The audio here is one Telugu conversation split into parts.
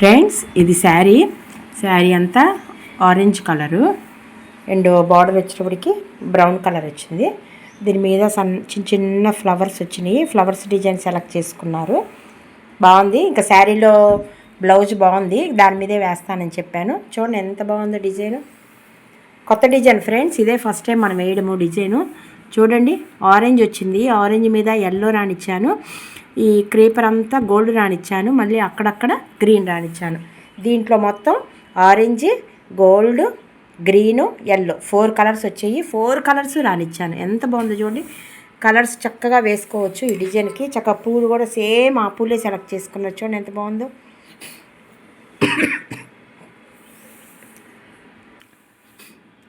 ఫ్రెండ్స్ ఇది శారీ. శారీ అంతా ఆరెంజ్ కలరు. అండ్ బార్డర్ వచ్చేటప్పటికి బ్రౌన్ కలర్ వచ్చింది. దీని మీద సన్ చిన్న చిన్న ఫ్లవర్స్ వచ్చినాయి. ఫ్లవర్స్ డిజైన్ సెలెక్ట్ చేసుకున్నారు. బాగుంది. ఇంకా శారీలో బ్లౌజ్ బాగుంది. దాని మీదే వేస్తానని చెప్పాను. చూడండి ఎంత బాగుందో డిజైన్. కొత్త డిజైన్ ఫ్రెండ్స్ ఇదే ఫస్ట్ టైం మనం వేయడము డిజైను. చూడండి ఆరెంజ్ వచ్చింది. ఆరెంజ్ మీద ఎల్లో రానిచ్చాను ఈ క్రీపర్ అంతా గోల్డ్ రానిచ్చాను మళ్ళీ అక్కడక్కడ గ్రీన్ రానిచ్చాను దీంట్లో మొత్తం orange gold green yellow four colours వచ్చాయి. ఫోర్ కలర్స్ రానిచ్చాను ఎంత బాగుందో చూడండి. కలర్స్ చక్కగా వేసుకోవచ్చు ఈ డిజైన్కి చక్కగా పూలు కూడా సేమ్ ఆ పూలే సెలెక్ట్ చేసుకున్నారు. చూడండి ఎంత బాగుందో.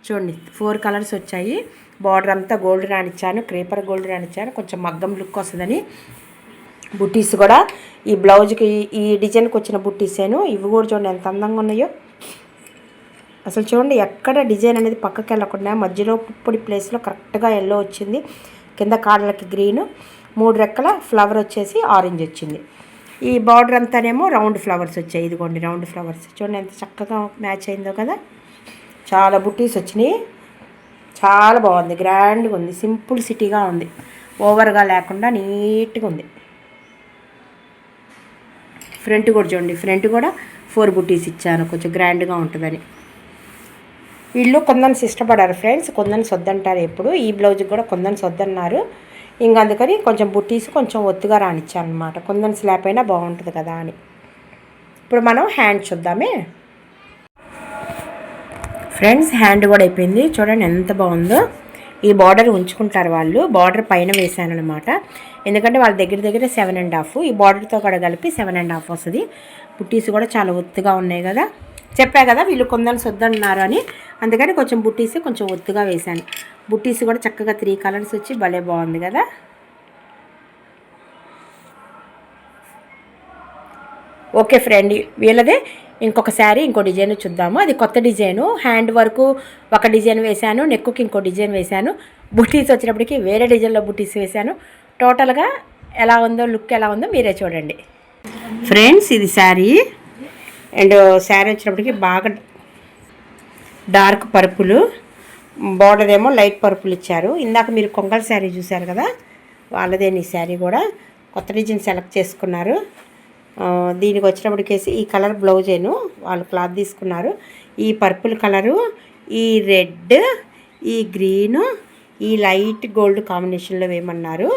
చూడండి ఫోర్ కలర్స్ వచ్చాయి. బార్డర్ అంతా గోల్డ్ రానిచ్చాను క్రేపర్ గోల్డ్ రానిచ్చాను కొంచెం మగ్గం లుక్ వస్తుందని. బుట్టీస్ కూడా. ఈ బ్లౌజ్కి ఈ డిజైన్కి వచ్చిన బుట్టీసేను ఇవి కూడా చూడండి ఎంత అందంగా ఉన్నాయో. అసలు చూడండి ఎక్కడ డిజైన్ అనేది పక్కకి వెళ్ళకుండా మధ్యలో పుప్పొడి ప్లేస్లో కరెక్ట్గా ఎల్లో వచ్చింది. కింద కాళ్ళకి గ్రీన్. మూడు రెక్కల ఫ్లవర్ వచ్చేసి ఆరెంజ్ వచ్చింది. ఈ బార్డర్ అంతానేమో రౌండ్ ఫ్లవర్స్ వచ్చాయి. ఇదిగోండి రౌండ్ ఫ్లవర్స్. చూడండి ఎంత చక్కగా మ్యాచ్ అయిందో కదా. చాలా బుట్టీస్ వచ్చినాయి. చాలా బాగుంది. గ్రాండ్గా ఉంది. సింపుల్ సిటీగా ఉంది. ఓవర్గా లేకుండా నీట్గా ఉంది. ఫ్రంట్ కూడా చూడండి ఫ్రంట్ కూడా ఫోర్ బుట్టీస్ ఇచ్చాను కొంచెం గ్రాండ్గా ఉంటుందని. వీళ్ళు కొందన్స్ ఇష్టపడారు ఫ్రెండ్స్ కొందన్స్ వద్దంటారు ఎప్పుడు. ఈ బ్లౌజ్కి కూడా కొందన్స్ వద్దన్నారు. ఇంక అందుకని కొంచెం బుట్టీస్ కొంచెం ఒత్తుగా రానిచ్చాను అనమాట కొందన్స్ లేకపోయినా బాగుంటుంది కదా అని. ఇప్పుడు మనం హ్యాండ్ చూద్దామే. ఫ్రెండ్స్ హ్యాండ్ కూడా అయిపోయింది. చూడండి ఎంత బాగుందో. ఈ బార్డర్ ఉంచుకుంటారు వాళ్ళు. బార్డర్ పైన వేసాను అనమాట ఎందుకంటే వాళ్ళ దగ్గర దగ్గర సెవెన్ అండ్ హాఫ్. ఈ బార్డర్తో కూడా కలిపి సెవెన్ అండ్ హాఫ్ వస్తుంది. బుట్టీస్ కూడా చాలా ఒత్తుగా ఉన్నాయి కదా. చెప్పా కదా వీళ్ళు కొందని సొద్దన్నారు అని. అందుకని కొంచెం బుట్టీస్ కొంచెం ఒత్తుగా వేశాను. బుట్టీస్ కూడా చక్కగా త్రీ కలర్స్ వచ్చి భలే బాగుంది కదా. ఓకే ఫ్రెండ్ వీళ్ళదే. ఇంకొక శారీ ఇంకో డిజైన్ చూద్దాము. అది కొత్త డిజైను. హ్యాండ్ వరకు ఒక డిజైన్ వేశాను నెక్కుకి ఇంకో డిజైన్ వేశాను. బుటీస్ వచ్చినప్పటికి వేరే డిజైన్లో బుటీస్ వేశాను. టోటల్గా ఎలా ఉందో లుక్ ఎలా ఉందో మీరే చూడండి. ఫ్రెండ్స్ ఇది శారీ. అండ్ శారీ వచ్చినప్పటికి బాగా డార్క్ పరుపులు. బార్డర్ ఏమో లైట్ పరుపులు ఇచ్చారు. ఇందాక మీరు కొంగల్ శారీ చూశారు కదా? వాళ్ళదే శారీ కూడా. కొత్త డిజైన్ సెలెక్ట్ చేసుకున్నారు. దీనికి వచ్చినప్పటికేసి ఈ కలర్ బ్లౌజేను వాళ్ళు క్లాత్ తీసుకున్నారు. ఈ పర్పుల్ కలరు ఈ రెడ్ ఈ గ్రీను ఈ లైట్ గోల్డ్ కాంబినేషన్లో వేయమన్నారు.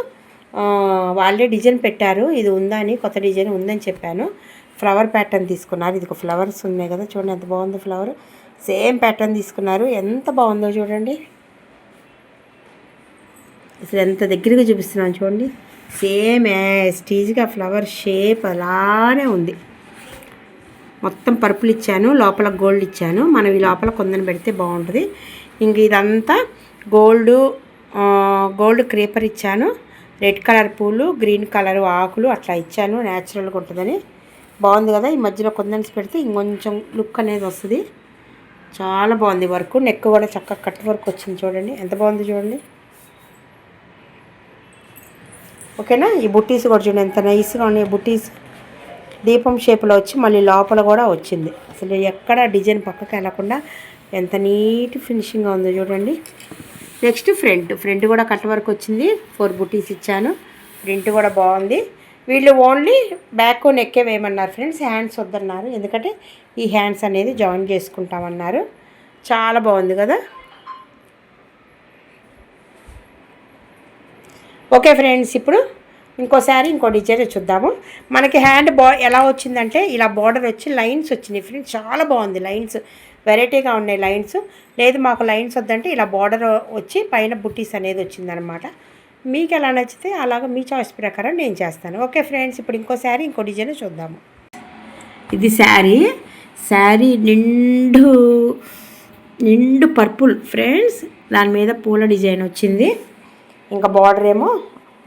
వాళ్ళే డిజైన్ పెట్టారు. ఇది ఉందా అని కొత్త డిజైన్ ఉందని చెప్పాను. ఫ్లవర్ ప్యాటర్న్ తీసుకున్నారు. ఇది ఒక ఫ్లవర్స్ ఉన్నాయి కదా చూడండి ఎంత బాగుందో ఫ్లవర్. సేమ్ ప్యాటర్న్ తీసుకున్నారు. ఎంత బాగుందో చూడండి. అసలు ఎంత దగ్గరగా చూపిస్తున్నాను చూడండి. సేమ్ స్టీజ్గా ఫ్లవర్ షేప్ అలానే ఉంది. మొత్తం పర్పుల్ ఇచ్చాను లోపల గోల్డ్ ఇచ్చాను. మనం ఈ లోపల కొందని పెడితే బాగుంటుంది. ఇంక ఇదంతా గోల్డ్ గోల్డ్ క్రీపర్ ఇచ్చాను. రెడ్ కలర్ పూలు గ్రీన్ కలర్ ఆకులు అట్లా ఇచ్చాను. న్యాచురల్గా ఉంటుందని. బాగుంది కదా? ఈ మధ్యలో కొందన్స్ పెడితే ఇంకొంచెం లుక్ అనేది వస్తుంది. చాలా బాగుంది వర్క్. నెక్ కూడా చక్కగా కట్ వర్క్ వచ్చింది చూడండి. ఎంత బాగుంది చూడండి. ఓకేనా? ఈ బుట్టీస్ కూడా చూడండి ఎంత నైస్గా ఉన్నాయి బుట్టీస్. దీపం షేప్లో వచ్చి మళ్ళీ లోపల కూడా వచ్చింది. అసలు ఎక్కడ డిజైన్ పక్కకి వెళ్ళకుండా ఎంత నీట్ ఫినిషింగ్గా ఉందో చూడండి. నెక్స్ట్ ఫ్రంట్ ఫ్రంట్ కూడా కట్ వర్క్ వచ్చింది. ఫోర్ బుట్టీస్ ఇచ్చాను. ప్రింట్ కూడా బాగుంది. వీళ్ళు ఓన్లీ బ్యాక్ నెక్కే వేయమన్నారు ఫ్రెండ్స్ హ్యాండ్స్ వద్దన్నారు. ఎందుకంటే ఈ హ్యాండ్స్ అనేది జాయిన్ చేసుకుంటామన్నారు. చాలా బాగుంది కదా? ఓకే ఫ్రెండ్స్ ఇప్పుడు ఇంకోసారి ఇంకో డిజైన్ చూద్దాము. మనకి హ్యాండ్ బా ఎలా వచ్చిందంటే ఇలా బార్డర్ వచ్చి లైన్స్ వచ్చినాయి ఫ్రెండ్స్. చాలా బాగుంది లైన్స్. వెరైటీగా ఉన్నాయి లైన్స్. లేదు మాకు లైన్స్ వద్దంటే ఇలా బార్డర్ వచ్చి పైన బుట్టీస్ అనేది వచ్చిందనమాట. మీకు ఎలా నచ్చితే అలాగ మీ చాయిస్ ప్రకారం నేను చేస్తాను. ఓకే ఫ్రెండ్స్ ఇప్పుడు ఇంకోసారి ఇంకో డిజైన్ చూద్దాము. ఇది శారీ. శారీ నిండు నిండు పర్పుల్. ఫ్రెండ్స్ దాని మీద పూల డిజైన్ వచ్చింది. ఇంకా బార్డర్ ఏమో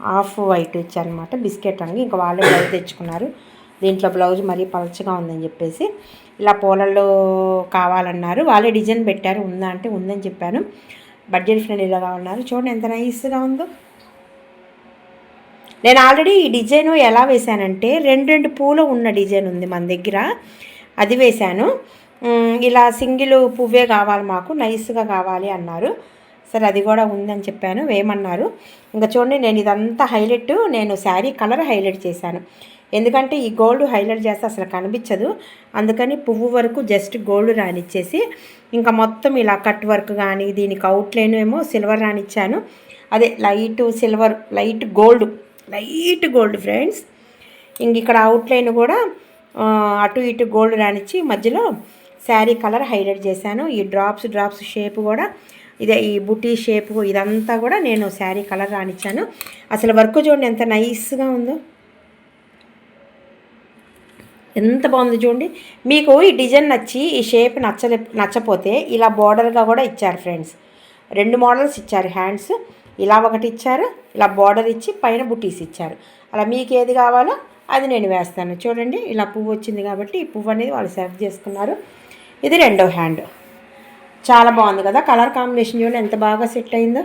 హాఫ్ వైట్ ఇచ్చారనమాట బిస్కెట్ రంగు ఇంకా వాళ్ళే బ్లౌజ్ తెచ్చుకున్నారు. దీంట్లో బ్లౌజ్ మరీ పలచగా ఉందని చెప్పేసి ఇలా పూలల్లో కావాలన్నారు. వాళ్ళే డిజైన్ పెట్టారు. ఉందా అంటే ఉందని చెప్పాను. బడ్జెట్ ఫ్రెండ్లీగా ఉన్నారు. చూడండి ఎంత నైస్గా ఉందో. నేను ఆల్రెడీ ఈ డిజైన్ ఎలా వేశానంటే రెండు రెండు పూలు ఉన్న డిజైన్ ఉంది మన దగ్గర. అది వేశాను. ఇలా సింగిల్ పువ్వే కావాలి మాకు. నైస్గా కావాలి అన్నారు. సరే అది కూడా ఉందని చెప్పాను వేయమన్నారు. ఇంకా చూడండి నేను ఇదంతా హైలైట్ నేను శారీ కలర్ హైలైట్ చేశాను. ఎందుకంటే ఈ గోల్డ్ హైలైట్ చేస్తే అసలు కనిపించదు. అందుకని పువ్వు వరకు జస్ట్ గోల్డ్ రానిచ్చేసి ఇంకా మొత్తం ఇలా కట్ వర్క్ కానీ దీనికి అవుట్లైన్ ఏమో సిల్వర్ రానిచ్చాను అదే light silver light gold light gold friends. ఇంక ఇక్కడ అవుట్లైన్ కూడా అటు ఇటు గోల్డ్ రానిచ్చి మధ్యలో శారీ కలర్ హైలైట్ చేశాను. ఈ డ్రాప్స్ డ్రాప్స్ షేప్ కూడా ఇదే ఈ బుటీ షేప్ ఇదంతా కూడా నేను శారీ కలర్ రానిచ్చాను. అసలు వర్క్ చూడండి ఎంత నైస్గా ఉందో. ఎంత బాగుంది చూడండి. మీకు ఈ డిజైన్ నచ్చి ఈ షేప్ నచ్చలే నచ్చపోతే ఇలా బార్డర్గా కూడా ఇచ్చారు ఫ్రెండ్స్. రెండు మోడల్స్ ఇచ్చారు హ్యాండ్స్. ఇలా ఒకటి ఇచ్చారు ఇలా బార్డర్ ఇచ్చి పైన బుటీస్ ఇచ్చారు. అలా మీకు ఏది కావాలో అది నేను వేస్తాను. చూడండి ఇలా పువ్వు వచ్చింది కాబట్టి ఈ పువ్వు అనేది వాళ్ళు సెర్వ్ చేసుకున్నారు. ఇది రెండో హ్యాండ్. చాలా బాగుంది కదా కలర్ కాంబినేషన్ చూడండి ఎంత బాగా సెట్ అయిందో.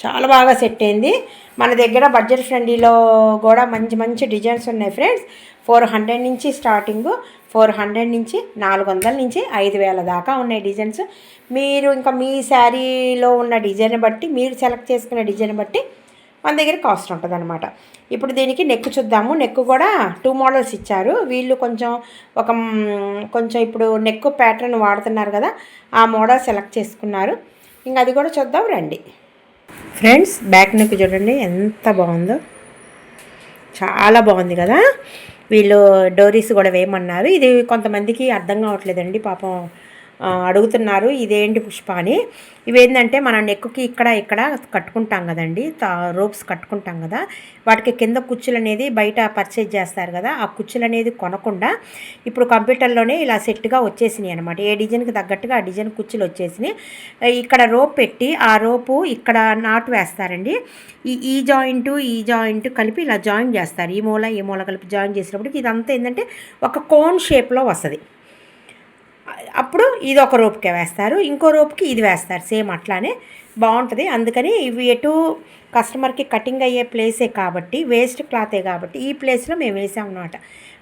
చాలా బాగా సెట్ అయింది. మన దగ్గర బడ్జెట్ ఫ్రెండ్లీలో కూడా మంచి మంచి డిజైన్స్ ఉన్నాయి ఫ్రెండ్స్. ఫోర్ హండ్రెడ్ నుంచి స్టార్టింగ్ ఫోర్ హండ్రెడ్ నుంచి నాలుగు వందల నుంచి ఐదు వేల దాకా ఉన్నాయి డిజైన్స్. మీరు ఇంకా మీ శారీలో ఉన్న డిజైన్ బట్టి మీరు సెలెక్ట్ చేసుకున్న డిజైన్ బట్టి మన దగ్గర కాస్ట్ ఉంటుంది అనమాట ఇప్పుడు దీనికి నెక్ చూద్దాము. నెక్ కూడా టూ మోడల్స్ ఇచ్చారు. వీళ్ళు కొంచెం ఒక కొంచెం ఇప్పుడు నెక్ ప్యాటర్న్ వాడుతున్నారు కదా ఆ మోడల్ సెలెక్ట్ చేసుకున్నారు. ఇంకా అది కూడా చూద్దాం రండి. ఫ్రెండ్స్ బ్యాక్ నెక్ చూడండి ఎంత బాగుందో. చాలా బాగుంది కదా. వీళ్ళు డోరీస్ కూడా వేయమన్నారు. ఇది కొంతమందికి అర్థం కావట్లేదండి పాపం అడుగుతున్నారు ఇదేంటి పుష్ప అని. ఇవేంటంటే మన నెక్కుకి ఇక్కడ ఇక్కడ కట్టుకుంటాం కదండి రోప్స్ కట్టుకుంటాం కదా. వాటికి కింద కుచ్చులు అనేది బయట పర్చేజ్ చేస్తారు కదా. ఆ కుచ్చులు అనేది కొనకుండా ఇప్పుడు కంప్యూటర్లోనే ఇలా సెట్గా వచ్చేసినాయి అనమాట ఏ డిజైన్కి తగ్గట్టుగా ఆ డిజైన్ కుచ్చులు వచ్చేసినాయి. ఇక్కడ రోప్ పెట్టి ఆ రోపు ఇక్కడ నాటు వేస్తారండి. ఈ ఈ జాయింట్ ఈ జాయింట్ కలిపి ఇలా జాయిన్ చేస్తారు. ఈ మూల ఈ మూల కలిపి జాయిన్ చేసినప్పటికి ఇదంతా ఏంటంటే ఒక కోన్ షేప్లో వస్తుంది. అప్పుడు ఇది ఒక రోప్కే వేస్తారు ఇంకో రోప్కి ఇది వేస్తారు సేమ్ అట్లానే బాగుంటుంది. అందుకని ఇవి ఎటు కస్టమర్కి కటింగ్ అయ్యే ప్లేసే కాబట్టి వేస్ట్ క్లాతే కాబట్టి ఈ ప్లేస్లో మేము వేసాం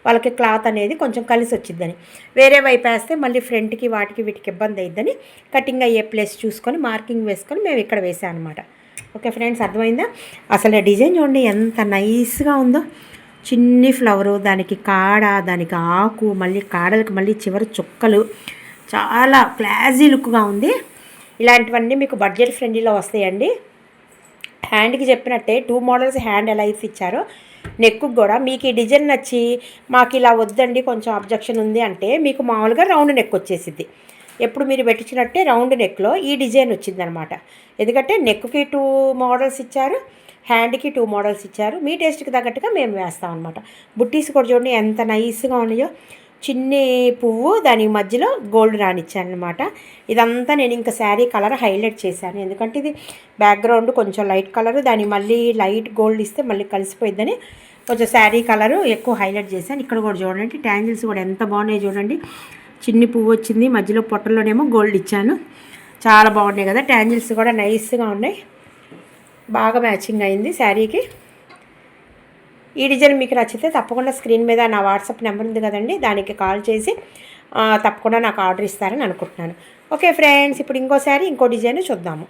వాళ్ళకి క్లాత్ అనేది కొంచెం కలిసి వచ్చిద్దని వేరే వైపు వేస్తే మళ్ళీ ఫ్రంట్కి వాటికి వీటికి ఇబ్బంది అయ్యిద్దని కటింగ్ అయ్యే ప్లేస్ చూసుకొని మార్కింగ్ వేసుకొని మేము ఇక్కడ వేసాం అనమాట ఓకే ఫ్రెండ్స్ అర్థమైందా? అసలు డిజైన్ చూడండి ఎంత నైస్గా ఉందో. చిన్ని ఫ్లవరు దానికి కాడ దానికి ఆకు మళ్ళీ కాడలకు మళ్ళీ చివరి చుక్కలు. చాలా క్లాజీ లుక్గా ఉంది. ఇలాంటివన్నీ మీకు బడ్జెట్ ఫ్రెండ్లీలో వస్తాయండి. హ్యాండ్కి చెప్పినట్టే టూ మోడల్స్ హ్యాండ్ ఎలా అయితే ఇచ్చారో నెక్కు కూడా మీకు ఈ డిజైన్ నచ్చి మాకు ఇలా వద్దండి కొంచెం అబ్జెక్షన్ ఉంది అంటే మీకు మామూలుగా రౌండ్ నెక్ వచ్చేసిద్ది. ఎప్పుడు మీరు పెట్టించినట్టే రౌండ్ నెక్లో ఈ డిజైన్ వచ్చిందనమాట. ఎందుకంటే నెక్కి టూ మోడల్స్ ఇచ్చారు. హ్యాండ్కి టూ మోడల్స్ ఇచ్చారు. మీ టేస్ట్కి తగ్గట్టుగా మేము వేస్తాం అనమాట బుట్టీస్ కూడా చూడండి ఎంత నైస్గా ఉన్నాయో. చిన్ని పువ్వు దాని మధ్యలో గోల్డ్ రానిచ్చాను అనమాట ఇదంతా నేను ఇంకా శారీ కలర్ హైలైట్ చేశాను. ఎందుకంటే ఇది బ్యాక్గ్రౌండ్ కొంచెం లైట్ కలర్ దాని మళ్ళీ లైట్ గోల్డ్ ఇస్తే మళ్ళీ కలిసిపోయిద్దని కొంచెం శారీ కలరు ఎక్కువ హైలైట్ చేశాను. ఇక్కడ కూడా చూడండి ట్యాంగిల్స్ కూడా ఎంత బాగున్నాయి చూడండి. చిన్ని పువ్వు వచ్చింది మధ్యలో పొట్టలోనేమో గోల్డ్ ఇచ్చాను. చాలా బాగున్నాయి కదా ట్యాంగిల్స్ కూడా నైస్గా ఉన్నాయి. బాగా మ్యాచింగ్ అయింది శారీకి. ఈ డిజైన్ మీకు నచ్చితే తప్పకుండా స్క్రీన్ మీద నా వాట్సాప్ నెంబర్ ఉంది కదండి దానికి కాల్ చేసి తప్పకుండా నాకు ఆర్డర్ ఇస్తారని అనుకుంటున్నాను. ఓకే ఫ్రెండ్స్ ఇప్పుడు ఇంకోసారి ఇంకో డిజైన్ చూద్దాము.